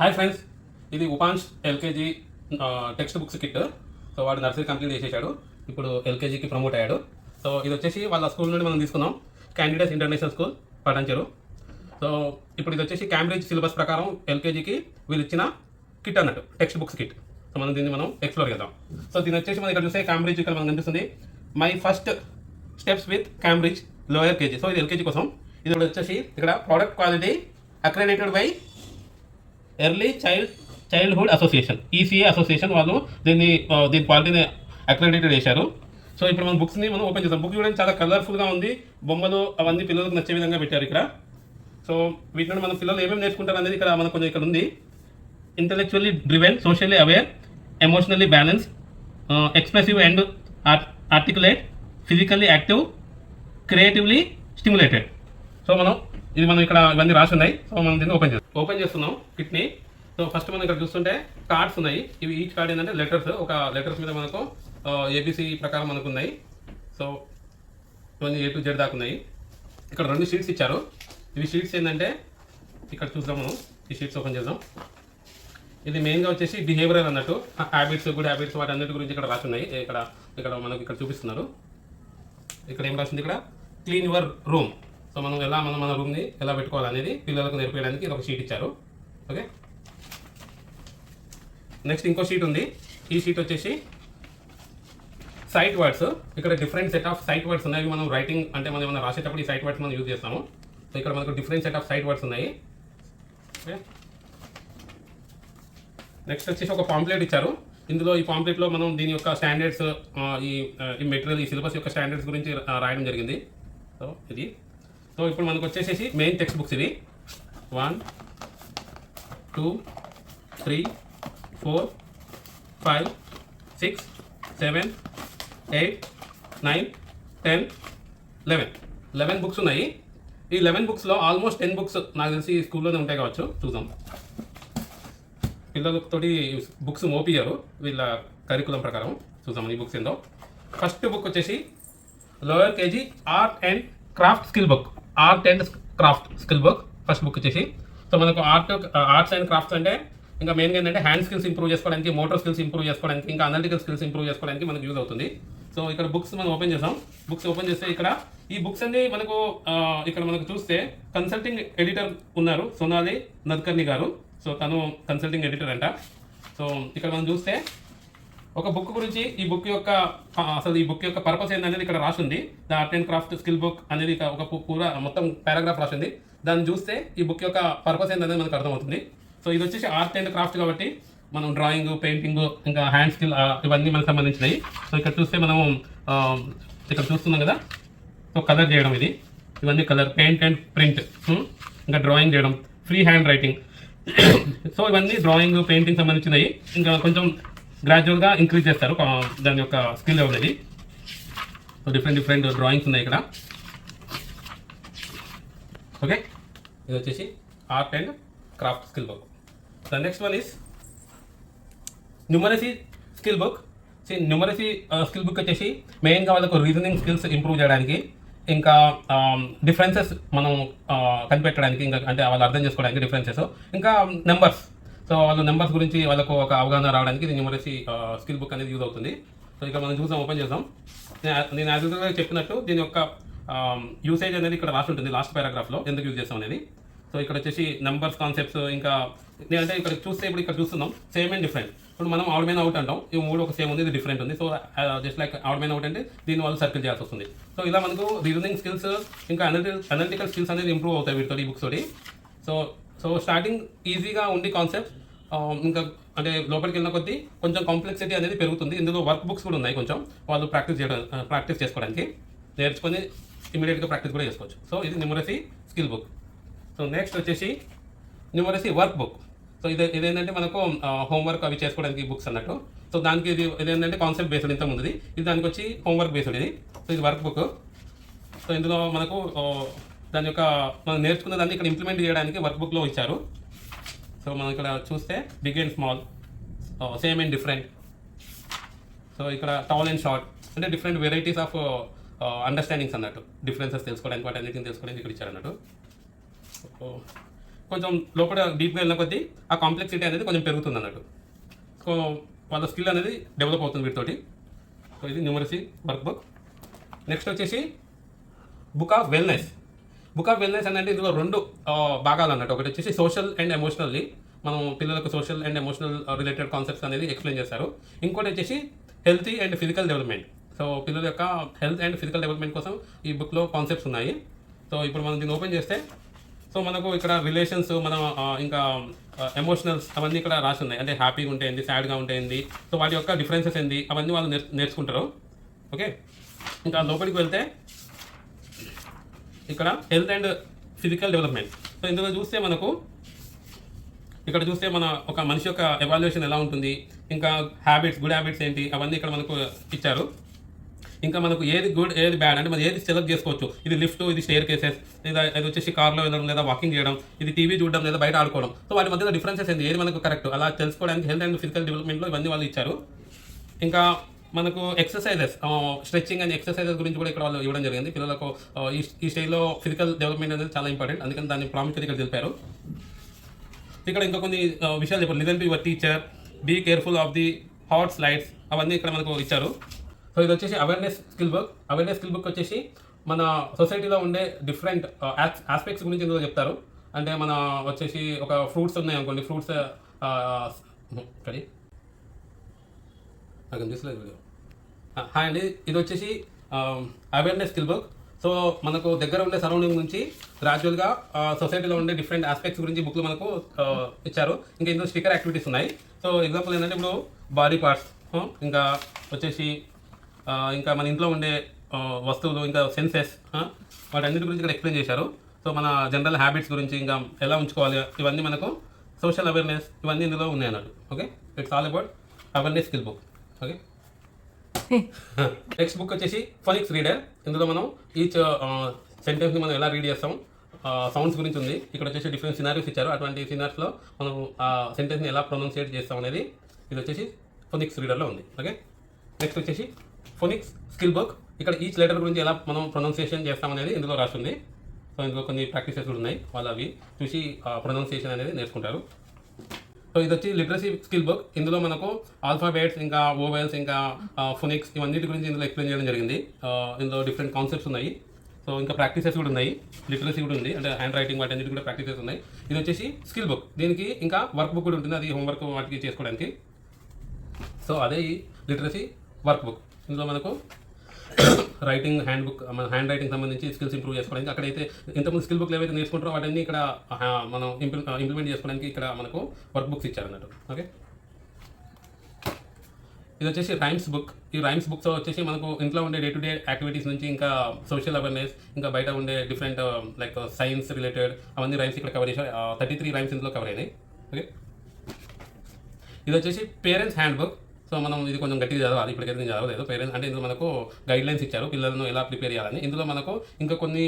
Hi friends ఇది ఉపాన్స్ LKG text books kit so వాడు nursery complete చేసేసాడు. ఇప్పుడు ఎల్కేజీకి ప్రమోట్ అయ్యాడు. సో ఇది వచ్చేసి వాళ్ళ స్కూల్ నుండి మనం తీసుకున్నాం candidates international school Patancheru so ఇప్పుడు ఇది వచ్చేసి క్యాంబ్రిడ్జ్ సిలబస్ ప్రకారం ఎల్కేజీకి వీళ్ళు ఇచ్చిన కిట్ అన్నట్టు టెక్స్ట్ బుక్స్ కిట్ సో మనం దీన్ని మనం ఎక్స్ప్లోర్ చేద్దాం. సో దీని వచ్చేసి మనం ఇక్కడ చూస్తే క్యాంబ్రిడ్జ్ ఇక్కడ మనకు కనిపిస్తుంది. My first steps with Cambridge lower KG so ఇది ఎల్కేజీ కోసం. ఇది వచ్చేసి ఇక్కడ product quality accredited by early child childhood association ECA association వాళ్ళు దీన్ని దీని పార్టీని అక్రెడిటెడ్ చేశారు. సో ఇప్పుడు మన బుక్స్ని మనం ఓపెన్ చేద్దాం. బుక్ చూడండి చాలా కలర్ఫుల్గా ఉంది. బొమ్మలు అవన్నీ పిల్లలకు నచ్చే విధంగా పెట్టారు ఇక్కడ. సో వీటి నుండి మనం పిల్లలు ఏమేమి నేర్చుకుంటారు అనేది ఇక్కడ మనకు కొంచెం ఇక్కడ ఉంది. Intellectually driven socially aware emotionally balance expressive and articulate physically active creatively stimulated so మనం ఇది మనం ఇక్కడ ఇవన్నీ రాసి ఉన్నాయి. సో మనం దీన్ని ఓపెన్ చేస్తాం ఓపెన్ చేస్తున్నాం కిట్ని. సో ఫస్ట్ మనం ఇక్కడ చూస్తుంటే కార్డ్స్ ఉన్నాయి. ఇవి ఈచ్ కార్డ్ ఏంటంటే లెటర్స్ ఒక లెటర్స్ మీద మనకు ఏబీసీ ప్రకారం మనకు ఉన్నాయి. సో ఇవన్నీ ఏ టు జెడ్ దాకా ఉన్నాయి. ఇక్కడ రెండు షీట్స్ ఇచ్చారు. ఇవి షీట్స్ ఏంటంటే ఇక్కడ చూద్దాం మనం. ఈ షీట్స్ ఓపెన్ చేద్దాం. ఇది మెయిన్గా వచ్చేసి బిహేవియర్ అన్నట్టు. హ్యాబిట్స్ గుడ్ హ్యాబిట్స్ వాటి అన్నిటి గురించి ఇక్కడ రాసి ఉన్నాయి. ఇక్కడ ఇక్కడ మనకు ఇక్కడ చూపిస్తున్నారు. ఇక్కడ ఏం రాసింది ఇక్కడ? క్లీన్ యువర్ రూమ్ సో మనం ఎలా మనం మన రూమ్ని ఎలా పెట్టుకోవాలనేది పిల్లలకు నేర్పించడానికి ఇది ఒక షీట్ ఇచ్చారు. ఓకే నెక్స్ట్ ఇంకో షీట్ ఉంది. ఈ షీట్ వచ్చేసి సైట్ వర్డ్స్ ఇక్కడ different set of sight words ఉన్నాయి. మనం రైటింగ్ అంటే మనం ఏమైనా రాసేటప్పుడు ఈ సైట్ వర్డ్స్ మనం యూజ్ చేస్తాము. సో ఇక్కడ మనకు different set of sight words ఉన్నాయి. ఓకే నెక్స్ట్ వచ్చేసి ఒక పాంప్లెట్ ఇచ్చారు. ఇందులో ఈ పాంప్లెట్లో మనం దీని యొక్క స్టాండర్డ్స్ ఈ ఈ మెటీరియల్ ఈ సిలబస్ యొక్క స్టాండర్డ్స్ గురించి రాయడం జరిగింది. సో ఇది. సో ఇప్పుడు మనకు వచ్చేసేసి మెయిన్ టెక్స్ట్ బుక్స్ ఇవి. One two three four five six seven eight nine ten eleven eleven books ఉన్నాయి. ఈ లెవెన్ బుక్స్లో ఆల్మోస్ట్ టెన్ బుక్స్ నాకు తెలిసి స్కూల్లోనే ఉంటాయి కావచ్చు. చూద్దాం. పిల్లలతోటి బుక్స్ మోపియారు వీళ్ళ కరికులం ప్రకారం. చూద్దాం ఈ బుక్స్ ఏందో. ఫస్ట్ బుక్ వచ్చేసి lower KG art and craft skill book art and craft skill book first book వచ్చేసి. సో మనకు ఆర్ట్ ఆర్ట్స్ అండ్ క్రాఫ్ట్స్ అంటే ఇంకా మెయిన్గా ఏంటంటే హ్యాండ్ స్కిల్స్ ఇంప్రూవ్ చేసుకోవడానికి మోటార్ స్కిల్స్ ఇంప్రూవ్ చేసుకోవడానికి ఇంకా అనలిటికల్ స్కిల్స్ ఇంప్రూవ్ చేసుకోవడానికి మనకు యూజ్ అవుతుంది. సో ఇక్కడ బుక్స్ మనం ఓపెన్ చేసాం. బుక్స్ ఓపెన్ చేస్తే ఇక్కడ ఈ బుక్స్ అన్ని మనకు ఇక్కడ మనకు చూస్తే కన్సల్టింగ్ ఎడిటర్ ఉన్నారు సోనాలి నద్కర్ని గారు. సో తను కన్సల్టింగ్ ఎడిటర్ అంట. సో ఇక్కడ మనం చూస్తే ఒక బుక్ గురించి ఈ బుక్ యొక్క అసలు ఈ బుక్ యొక్క పర్పస్ ఏంటనేది ఇక్కడ రాసింది. The art and craft skill book అనేది ఒక పూర మొత్తం పారాగ్రాఫ్ రాసింది. దాన్ని చూస్తే ఈ బుక్ యొక్క పర్పస్ ఏంటనేది మనకు అర్థమవుతుంది. సో ఇది వచ్చేసి ఆర్ట్ అండ్ క్రాఫ్ట్ కాబట్టి మనం డ్రాయింగ్ పెయింటింగ్ ఇంకా హ్యాండ్ స్కిల్ ఇవన్నీ మనకు సంబంధించినవి. సో ఇక్కడ చూస్తే మనం ఇక్కడ చూస్తున్నాం కదా. సో కలర్ చేయడం ఇది. ఇవన్నీ కలర్ పెయింట్ అండ్ ప్రింట్. ఇంకా డ్రాయింగ్ చేయడం. Free hand writing. సో ఇవన్నీ డ్రాయింగ్ పెయింటింగ్ సంబంధించినవి. ఇంకా కొంచెం గ్రాడ్యువల్గా ఇంక్రీజ్ చేస్తారు. దాని యొక్క స్కిల్ లెవెల్ ఇది సో డిఫరెంట్ డిఫరెంట్ డ్రాయింగ్స్ ఉన్నాయి ఇక్కడ. ఓకే ఇది వచ్చేసి art and craft skill book the next one is numeracy skill book see numeracy skill book వచ్చేసి మెయిన్గా వాళ్ళకు రీజనింగ్ స్కిల్స్ ఇంప్రూవ్ చేయడానికి ఇంకా డిఫరెన్సెస్ మనం కనిపెట్టడానికి ఇంకా అంటే వాళ్ళు అర్థం చేసుకోవడానికి డిఫరెన్సెస్ ఇంకా నెంబర్స్ సో వాళ్ళ నెంబర్స్ గురించి వాళ్ళకు ఒక అవగాహన రావడానికి దీన్ని న్యూమరసీ స్కిల్ బుక్ అనేది యూజ్ అవుతుంది. సో ఇక్కడ మనం చూసాం ఓపెన్ చేద్దాం. నేను నేను యాజ్ యూజువల్గా చెప్పినట్టు దీని యొక్క యూసేజ్ అనేది ఇక్కడ రాసి ఉంటుంది లాస్ట్ పారాగ్రాఫ్లో ఎందుకు యూజ్ చేస్తాం అనేది. సో ఇక్కడ వచ్చేసి నెంబర్స్ కాన్సెప్ట్స్ ఇంకా నేనంటే ఇక్కడ చూస్తే ఇప్పుడు ఇక్కడ చూస్తున్నాం సేమ్ అండ్ డిఫరెంట్ ఇప్పుడు మనం అవుట్ మీద అవుట్ అంటాం ఈ మూడు ఒక సేమ్ ఉంది ఇది డిఫరెంట్ ఉంది. సో జస్ట్ లైక్ అవుట్ మీద అవుట్ అంటే దీని వల్ల సర్కిల్ చేయాల్సి వస్తుంది. సో ఇలా మనకు రీజనింగ్ స్కిల్స్ ఇంకా అనలిటికల్ అనలిటికల్ స్కిల్స్ అనేది ఇంప్రూవ్ అవుతాయి వీటితో ఈ బుక్స్ తోటి. సో సో స్టార్టింగ్ ఈజీగా ఉండి కాన్సెప్ట్ ఇంకా అంటే లోపలికి వెళ్ళిన కొద్దీ కొంచెం కాంప్లెక్సిటీ అనేది పెరుగుతుంది. ఇందులో వర్క్ బుక్స్ కూడా ఉన్నాయి కొంచెం. వాళ్ళు ప్రాక్టీస్ చేయడం uh, ప్రాక్టీస్ చేసుకోవడానికి. నేర్చుకొని ఇమీడియట్గా ప్రాక్టీస్ కూడా చేసుకోవచ్చు. సో ఇది numeracy skill book so next వచ్చేసి న్యూమరసీ వర్క్ బుక్ సో ఇది ఇదేంటంటే మనకు uh, హోంవర్క్ అవి చేసుకోవడానికి బుక్స్ అన్నట్టు. సో దానికి ఇది ఇదేంటంటే కాన్సెప్ట్ బేస్డ్ ఇంత ఉంది ఇది దానికి వచ్చి హోంవర్క్ బేస్డ్ ఇది. సో ఇది వర్క్ బుక్ సో ఇందులో మనకు uh, దాని యొక్క మనం నేర్చుకున్న దాన్ని ఇక్కడ ఇంప్లిమెంట్ చేయడానికి వర్క్ బుక్లో ఇచ్చారు. సో మనం ఇక్కడ చూస్తే big and small same and different so ఇక్కడ టాల్ అండ్ షార్ట్ అంటే డిఫరెంట్ వెరైటీస్ ఆఫ్ అండర్స్టాండింగ్స్ అన్నట్టు. డిఫరెన్సెస్ తెలుసుకోవడానికి వాటి అన్నిటిని తెలుసుకోవడానికి ఇక్కడ ఇచ్చారు అన్నట్టు. కొంచెం లోపల డీప్గా వెళ్ళిన కొద్దీ ఆ కాంప్లెక్సిటీ అనేది కొంచెం పెరుగుతుంది అన్నట్టు. సో వాళ్ళ స్కిల్ అనేది డెవలప్ అవుతుంది వీటితోటి. సో ఇది న్యూమరసీ వర్క్ బుక్ నెక్స్ట్ వచ్చేసి book of wellness book of wellness అంటే ఇందులో రెండు భాగాలు అన్నట్టు ఒకటి వచ్చేసి సోషల్ అండ్ ఎమోషనల్లీ మనం పిల్లలకు social and emotional related concepts అనేది ఎక్స్ప్లెయిన్ చేస్తారు ఇంకోటి వచ్చేసి healthy and physical development so పిల్లల యొక్క హెల్త్ అండ్ ఫిజికల్ డెవలప్మెంట్ కోసం ఈ బుక్లో కాన్సెప్ట్స్ ఉన్నాయి. సో ఇప్పుడు మనం దీన్ని ఓపెన్ చేస్తే సో మనకు ఇక్కడ రిలేషన్స్ మన ఇంకా ఎమోషనల్స్ అవన్నీ ఇక్కడ రాసి ఉన్నాయి. అంటే హ్యాపీగా ఉంటే ఏంది సాడ్గా ఉంటే ఏంది సో వాటి యొక్క డిఫరెన్సెస్ ఏంది? అవన్నీ వాళ్ళు నేర్చుకుంటారు. ఓకే ఇంకా లోపలికి వెళ్తే ఇక్కడ health and physical development. So ఇందులో చూస్తే మనకు ఇక్కడ చూస్తే మన ఒక మనిషి యొక్క ఎవాల్యుయేషన్ ఎలా ఉంటుంది ఇంకా హ్యాబిట్స్ గుడ్ హ్యాబిట్స్ ఏంటి అవన్నీ ఇక్కడ మనకు ఇచ్చారు. ఇంకా మనకు ఏది గుడ్ ఏది బ్యాడ్ అంటే మనం ఏది సెలెక్ట్ చేసుకోవచ్చు. ఇది లిఫ్ట్ ఇది స్టేర్ కేసెస్ లేదా ఇది వచ్చేసి కార్లో వెళ్ళడం లేదా వాకింగ్ చేయడం ఇది టీవీ చూడడం లేదా బయట ఆడుకోవడం. సో వాటి మధ్యలో డిఫరెన్సెస్ ఏంటి ఏది మనకు కరెక్ట్ అలా తెలుసుకోవడానికి హెల్త్ అండ్ ఫిజికల్ డెవలప్మెంట్లో ఇవన్నీ వాళ్ళు ఇచ్చారు. ఇంకా మనకు ఎక్సర్సైజెస్ స్ట్రెచ్చింగ్ అండ్ ఎక్సర్సైజెస్ గురించి కూడా ఇక్కడ వాళ్ళు ఇవ్వడం జరిగింది. పిల్లలకు ఈ స్టైల్లో స్టేజ్లో ఫిజికల్ డెవలప్మెంట్ అనేది చాలా ఇంపార్టెంట్ అందుకని దాని ప్రాముఖ్యత ఇక్కడ తెలిపారు. ఇక్కడ ఇంకా కొన్ని విషయాలు చెప్పారు listen to your teacher be careful of the hot slides అవన్నీ ఇక్కడ మనకు ఇచ్చారు. సో ఇది వచ్చేసి awareness skill book awareness skill book వచ్చేసి మన సొసైటీలో ఉండే డిఫరెంట్ ఆస్పెక్ట్స్ గురించి ఇందులో చెప్తారు. అంటే మన వచ్చేసి ఒక ఫ్రూట్స్ ఉన్నాయి అనుకోండి. ఫ్రూట్స్ సారీ నాకు అనిపిస్తలేదు వీడియో. హాయ్ అండి. ఇది వచ్చేసి అవేర్నెస్ స్కిల్ బుక్ సో మనకు దగ్గర ఉండే సరౌండింగ్ నుంచి గ్రాడ్యువల్గా సొసైటీలో ఉండే డిఫరెంట్ ఆస్పెక్ట్స్ గురించి బుక్లు మనకు ఇచ్చారు. ఇంకా ఇందులో స్టిక్కర్ యాక్టివిటీస్ ఉన్నాయి. సో ఎగ్జాంపుల్ ఏంటంటే ఇప్పుడు బాడీ పార్ట్స్ ఇంకా వచ్చేసి ఇంకా మన ఇంట్లో ఉండే వస్తువులు ఇంకా సెన్సెస్ వాటన్నిటి గురించి ఇక్కడ ఎక్స్ప్లెయిన్ చేశారు. సో మన జనరల్ హ్యాబిట్స్ గురించి ఇంకా ఎలా ఉంచుకోవాలి ఇవన్నీ మనకు సోషల్ అవేర్నెస్ ఇవన్నీ ఇందులో ఉన్నాయి అన్నట్టు. Okay it's all about awareness skill book okay text book వచ్చేసి ఫోనిక్స్ రీడర్ ఇందులో మనం ఈచ్ సెంటెన్స్ని మనం ఎలా రీడ్ చేస్తాం? సౌండ్స్ గురించి ఉంది. ఇక్కడ వచ్చేసి డిఫరెంట్ సినారీస్ ఇచ్చారు. అటువంటి సినారీస్లో మనం ఆ సెంటెన్స్ని ఎలా ప్రొనౌన్సియేట్ చేస్తాం అనేది ఇది వచ్చేసి ఫోనిక్స్ రీడర్లో ఉంది. ఓకే నెక్స్ట్ వచ్చేసి ఫోనిక్స్ స్కిల్ బుక్ ఇక్కడ ఈచ్ లెటర్ గురించి ఎలా మనం ప్రొనౌన్సియేషన్ చేస్తాం అనేది ఇందులో రాసింది. సో ఇందులో కొన్ని ప్రాక్టీసెస్ కూడా ఉన్నాయి. వాళ్ళు అవి చూసి ప్రొనౌన్సియేషన్ అనేది నేర్చుకుంటారు. సో ఇది వచ్చి లిటరసీ స్కిల్ బుక్. ఇందులో మనకు ఆల్ఫాబేట్స్ ఇంకా ఓవెల్స్ ఇంకా ఫోనిక్స్ ఇవన్నిటి గురించి ఇందులో ఎక్స్ప్లెయిన్ చేయడం జరిగింది. ఇందులో డిఫరెంట్ కాన్సెప్ట్స్ ఉన్నాయి. సో ఇంకా ప్రాక్టీసెస్ కూడా ఉన్నాయి. లిటరసీ కూడా ఉంది. అంటే హ్యాండ్ రైటింగ్ వాటి అన్నిటి కూడా ప్రాక్టీసెస్ ఉన్నాయి. ఇది వచ్చేసి స్కిల్ బుక్. దీనికి ఇంకా వర్క్ బుక్ కూడా ఉంటుంది. అది హోంవర్క్ వాటికి చేసుకోవడానికి. సో అదే ఈ లిటరసీ వర్క్ బుక్. ఇందులో మనకు రైటింగ్ హ్యాండ్ బుక్ మన హ్యాండ్ రైటింగ్ సంబంధించి స్కిల్స్ ఇంప్రూవ్ చేసుకోవడానికి అక్కడైతే ఇంతకుముందు స్కిల్ బుక్లు ఏవైతే నేర్చుకుంటారో వాటిని ఇక్కడ మనం ఇంప్లిమెంట్ చేసుకోవడానికి ఇక్కడ మనకు వర్క్ బుక్స్ ఇచ్చారు అన్నట్టు ఓకే ఇది వచ్చేసి రైమ్స్ బుక్ ఈ రైమ్స్ బుక్స్ వచ్చేసి మనకు ఇంట్లో ఉండే డే టు డే యాక్టివిటీస్ నుంచి ఇంకా సోషల్ అవేర్నెస్ ఇంకా బయట ఉండే డిఫరెంట్ లైక్ సైన్స్ రిలేటెడ్ అవన్నీ రైమ్స్ ఇక్కడ కవర్ చేశారు. థర్టీ త్రీ రైమ్స్ ఇందులో కవర్ అయినాయి. ఓకే ఇది వచ్చేసి పేరెంట్స్ హ్యాండ్ బుక్ సో మనం ఇది కొంచెం గట్టిగా చదవాలి. ఇప్పటికైతే నేను చదవలేదు. పేరెంట్స్ అంటే ఇందులో మనకు గైడ్ లైన్స్ ఇచ్చారు. పిల్లలను ఎలా ప్రిపేర్ చేయాలని. ఇందులో మనకు ఇంకా కొన్ని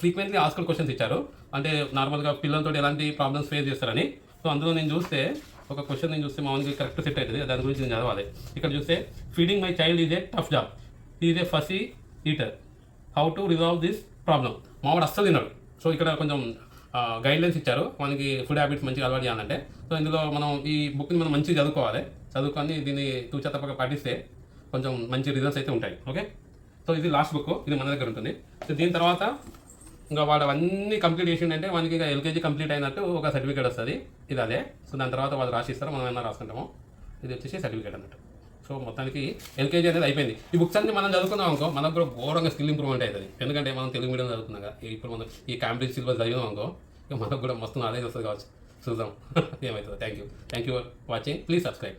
ఫ్రీక్వెంట్లీ ఆస్కల్ క్వశ్చన్స్ ఇచ్చారు. అంటే నార్మల్గా పిల్లలతో ఎలాంటి ప్రాబ్లమ్స్ ఫేస్ చేస్తారని. సో అందులో నేను చూస్తే ఒక క్వశ్చన్ నేను చూస్తే మామూలుగా కరెక్ట్ సెట్ అవుతుంది దాని గురించి నేను చదవాలి. ఇక్కడ చూస్తే feeding my child is a tough job is a fussy eater how to resolve this problem మావాడు అస్సలు తిన్నాడు సో ఇక్కడ కొంచెం గైడ్లైన్స్ ఇచ్చారు. మనకి ఫుడ్ హ్యాబిట్స్ మంచిగా అలవాటు చేయాలంటే. సో ఇందులో మనం ఈ బుక్ని మనం మంచిగా చదువుకోవాలి. చదువుకొని దీన్ని తూచా తప్పక పాటిస్తే కొంచెం మంచి రిజల్ట్స్ అయితే ఉంటాయి. ఓకే సో ఇది లాస్ట్ బుక్ ఇది మన దగ్గర ఉంటుంది. సో దీని తర్వాత ఇంకా వాడు అవన్నీ కంప్లీట్ చేసిండంటే మనకి ఇంకా ఎల్కేజీ కంప్లీట్ అయినట్టు ఒక సర్టిఫికేట్ వస్తుంది. ఇది అదే. సో దాని తర్వాత వాళ్ళు రాసిస్తారు మనం ఏమైనా రాసుకుంటాము. ఇది వచ్చేసి సర్టిఫికేట్ అన్నట్టు. సో మొత్తానికి ఎల్కేజీ అనేది అయిపోయింది. ఈ బుక్స్ అన్ని మనం చదువుకున్నాం అనుకో మనకు కూడా ఘోరంగా స్కిల్ ఇంప్రూవ్మెంట్ అవుతుంది. ఎందుకంటే మనం తెలుగు మీడియం చదువుకున్నాం కదా. ఇప్పుడు మనం ఈ క్యాంబ్రిడ్జ్ సిలబస్ చదివినాం అనుకో ఇక మనకు కూడా మస్తు నాలెడ్జ్ వస్తుంది కావచ్చు. చూద్దాం. ఏమవుతుందో thank you thank you for watching please subscribe